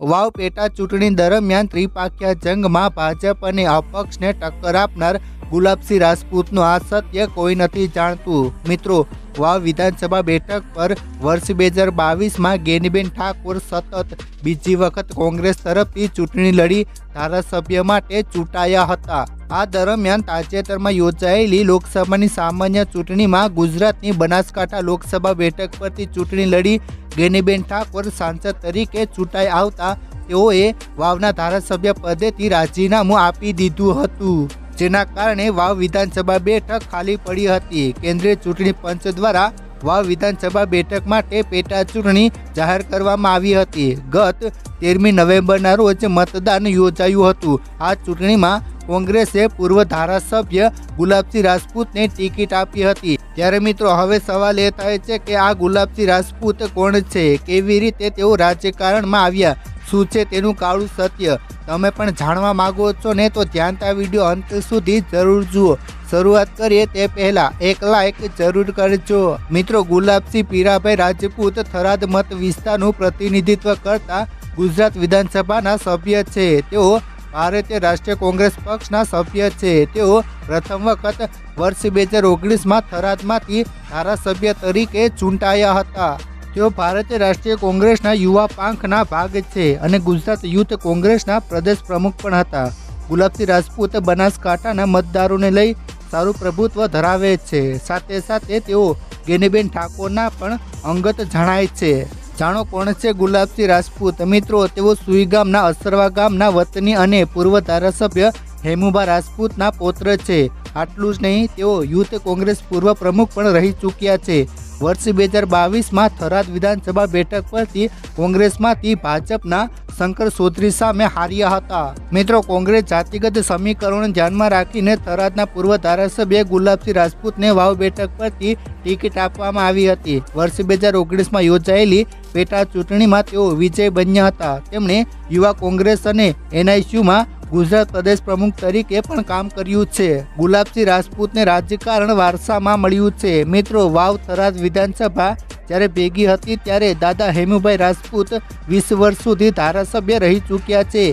વાવ પેટા ચૂંટણી દરમિયાન ત્રિપાખ્યા જંગમાં ભાજપ અને અપક્ષને ટક્કર આપનાર ગુલાબસિંહ રાજપૂતનું આ સત્ય કોઈ નથી જાણતું. મિત્રો વાવ વિધાનસભા બેઠક પર વર્ષ બે હજાર બાવીસમાં ગેનીબેન ઠાકોર સતત બીજી વખત કોંગ્રેસ તરફથી ચૂંટણી લડી ધારાસભ્ય માટે ચૂંટાયા હતા. આ દરમિયાન તાજેતરમાં યોજાયેલી લોકસભાની સામાન્ય ચૂંટણીમાં ગુજરાતની બનાસકાંઠા લોકસભા બેઠક પરથી ચૂંટણી લડી ગેનીબેન ઠાકોર સાંસદ તરીકે ચૂંટાઈ આવતા તેઓએ વાવના ધારાસભ્ય પદેથી રાજીનામું આપી દીધું હતું. જેના કારણે વાવ વિધાનસભા બેઠક ખાલી પડી હતી. કેન્દ્રીય ચૂંટણી પંચ દ્વારા વાવ વિધાનસભા બેઠક માટે પેટા ચૂંટણી જાહેર કરવામાં આવી હતી. ગત તેરમી નવેમ્બરના રોજ મતદાન યોજાયું હતું. આ ચૂંટણીમાં કોંગ્રેસે પૂર્વ ધારાસભ્ય ગુલાબસિંહ રાજપૂતને ટિકિટ આપી હતી. ત્યારે મિત્રો, હવે સવાલ એ થાય છે કે આ ગુલાબસિંહ રાજપૂત કોણ છે? કેવી રીતે તેઓ રાજકારણમાં આવ્યા? શું છે તેનું કાળું સત્ય? તમે પણ જાણવા માંગો છો ને તો ધ્યાનતા વીડિયો અંત સુધી જરૂર જુઓ. શરૂઆત કરીએ તે પહેલા એક જરૂર કરજો. મિત્રો, ગુલાબસિંહ પીરાભાઈ રાજપૂત થરાદ મત વિસ્તારનું પ્રતિનિધિત્વ કરતા ગુજરાત વિધાનસભાના સભ્ય છે. તેઓ ભારતીય રાષ્ટ્રીય કોંગ્રેસ પક્ષના સભ્ય છે. તેઓ પ્રથમ વખત વર્ષ બે હજાર ઓગણીસમાં થરાદમાંથી ધારાસભ્ય તરીકે ચૂંટાયા હતા. તેઓ ભારતીય રાષ્ટ્રીય કોંગ્રેસના યુવા પાંખના ભાગ છે અને ગુજરાત યુથ કોંગ્રેસના પ્રદેશ પ્રમુખ પણ હતા. ગુલાબસિંહ રાજપૂત બનાસકાંઠાના મતદારોને લઈ સારું પ્રભુત્વ ધરાવે છે. સાથે સાથે તેઓ ગેનીબેન ઠાકોરના પણ અંગત જણાય છે. જાણો કોણ છે ગુલાબસિંહ રાજપૂત? મિત્રો, તેઓ સુઈ ગામના, અસરવા ગામના વતની અને પૂર્વ ધારાસભ્ય હેમુબા રાજપૂતના પૌત્ર છે. આટલું જ નહીં, તેઓ યુથ કોંગ્રેસ પૂર્વ પ્રમુખ પણ રહી ચૂક્યા છે. વર્ષ બે હજાર બાવીસમાં થરાદ વિધાનસભા બેઠક પરથી કોંગ્રેસમાંથી ભાજપના શંકર ચૌધરી સામે હાર્યા હતા. મિત્રો, કોંગ્રેસ જાતિગત સમીકરણો ધ્યાનમાં રાખીને થરાદના પૂર્વ ધારાસભ્ય ગુલાબસિંહ રાજપૂતને વાવ બેઠક પરથી ટિકિટ આપવામાં આવી હતી. વર્ષ બે હજાર ઓગણીસમાં યોજાયેલી પેટા ચૂંટણીમાં તેઓ વિજય બન્યા હતા. તેમણે યુવા કોંગ્રેસ અને એનઆઈસીયુમાં ગુજરાત પ્રદેશ પ્રમુખ તરીકે પણ કામ કર્યું છે. ગુલાબસિંહ રાજપૂતને રાજકારણ વારસામાં મળ્યું છે. મિત્રો, વાવ થરાદ વિધાનસભા જ્યારે ભેગી હતી ત્યારે દાદા હેમુભાઈ રાજપૂત વીસ વર્ષ સુધી ધારાસભ્ય રહી ચૂક્યા છે.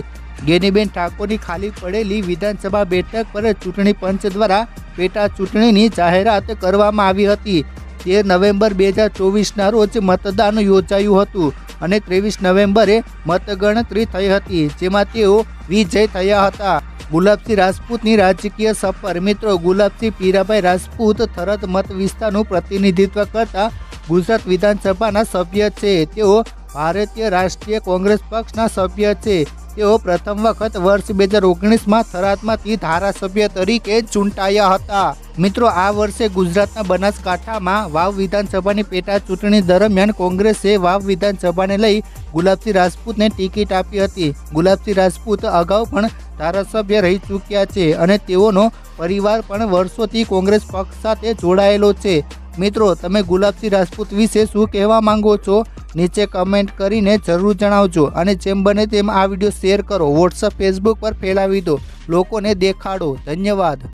ગેનીબેન ઠાકોરની ખાલી પડેલી વિધાનસભા બેઠક પર ચૂંટણી પંચ દ્વારા પેટા ચૂંટણીની જાહેરાત કરવામાં આવી હતી. તેર નવેમ્બર બે હજાર ચોવીસના રોજ મતદાન યોજાયું હતું અને ત્રેવીસ નવેમ્બરે મતગણતરી થઈ હતી, જેમાં તેઓ વિજય થયા હતા. ગુલાબસિંહ રાજપૂતની રાજકીય સફર. મિત્રો, ગુલાબસિંહ પીરાભાઈ રાજપૂત થરત મત વિસ્તારનું પ્રતિનિધિત્વ કરતા ગુજરાત વિધાનસભાના સભ્ય છે. તેઓ ભારતીય રાષ્ટ્રીય કોંગ્રેસ પક્ષના સભ્ય છે. તેઓ પ્રથમ વખત વર્ષ બે હજાર ઓગણીસમાં થરાદમાંથી ધારાસભ્ય તરીકે ચૂંટાયા હતા. મિત્રો, આ વર્ષે ગુજરાતના બનાસકાંઠામાં વાવ વિધાનસભાની પેટા ચૂંટણી દરમિયાન કોંગ્રેસે વાવ વિધાનસભાને લઈ ગુલાબસિંહ રાજપૂતને ટિકિટ આપી હતી. ગુલાબસિંહ રાજપૂત અગાઉ પણ ધારાસભ્ય રહી ચૂક્યા છે અને તેઓનો પરિવાર પણ વર્ષોથી કોંગ્રેસ પક્ષ સાથે જોડાયેલો છે. મિત્રો, તમે ગુલાબસિંહ રાજપૂત વિશે શું કહેવા માંગો છો? નીચે કમેન્ટ કરીને જરૂર જણાવજો અને જેમ બને તેમ આ વીડિયો શેર કરો. વોટ્સઅપ ફેસબુક પર ફેલાવી દો. લોકોને દેખાડો. ધન્યવાદ.